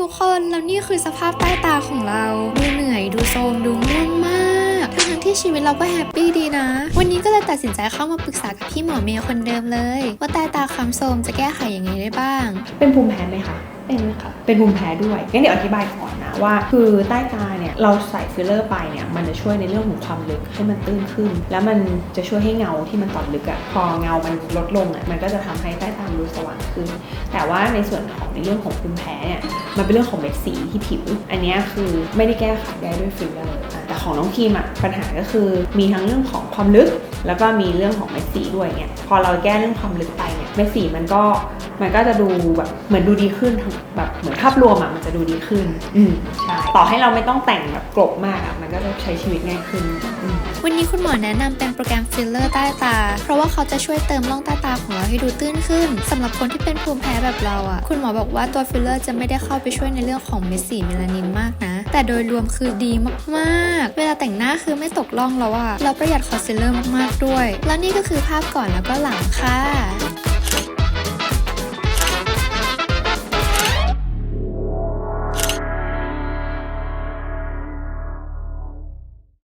ทุกคนแล้วนี่คือสภาพใต้ตาของเรา ดูเหนื่อยดูโทรมดูง่วงมากทั้งๆที่ชีวิตเราก็แฮปปี้ดีนะ วันนี้ก็เลยตัดสินใจเข้ามาปรึกษากับพี่หมอเมย์คนเดิมเลย ว่าใต้ตาคล้ำโทรมจะแก้ไขยังไงได้บ้าง เป็นภูมิแพ้ไหมคะ เป็นค่ะ เป็นภูมิแพ้ด้วยงั้นเดี๋ยวอธิบายก่อนนะ ว่า คือใต้ตาเนี่ยเราใส่ฟิลเลอร์ไปเนี่ยมันจะช่วยในเรื่องของความลึกให้มันตื้นขึ้น แล้วมันจะช่วยให้เงาที่มันตอดลึกอะพอเงามันลดลงอะมันก็จะทำให้ใต้ตาดูสว่างขึ้น แต่ว่าในส่วนของในเรื่องของภูมิแพ้เนี่ยมันเป็นเรื่องของเม็ดสีที่ผิว อันนี้คือไม่ได้แก้ไขได้ด้วยฟิลเลอร์อะแต่ของน้องทีมอะปัญหาก็คือมีทั้งเรื่องของความลึก แล้วก็มีเรื่องของเม็ดสีด้วยเนี่ยพอเราแก้เรื่องความลึกไปเนี่ยเม็ดสีมันก็มันก็จะดูแบบเหมือนดูดีขึ้นทั้งแบบเหมือนภาพรวมอะมันจะดูดีขึ้น อืมใช่ต่อให้เราไม่ต้องแต่งแบบกลบมากอะมันก็จะใช้ชีวิตง่ายขึ้นอืมวันนี้คุณหมอแนะนำเป็นโปรแกรมฟิลเลอร์ใต้ตา เพราะว่าเขาจะช่วยเติมร่องใต้ตาของเราให้ดูตื้นขึ้นสำหรับคนที่เป็นภูมิแพ้แบบเราอะคุณหมอบอกว่าตัวฟิลเลอร์จะไม่ได้เข้าไปช่วยในเรื่องของเม็ดสีเมลานินมากนะ แต่โดยรวมคือดีมากๆ เวลาแต่งหน้าคือไม่ตกล่องแล้วอะเราประหยัดคอนซีลเลอร์มากๆด้วย แล้วนี่ก็คือภาพก่อนแล้วก็หลังค่ะ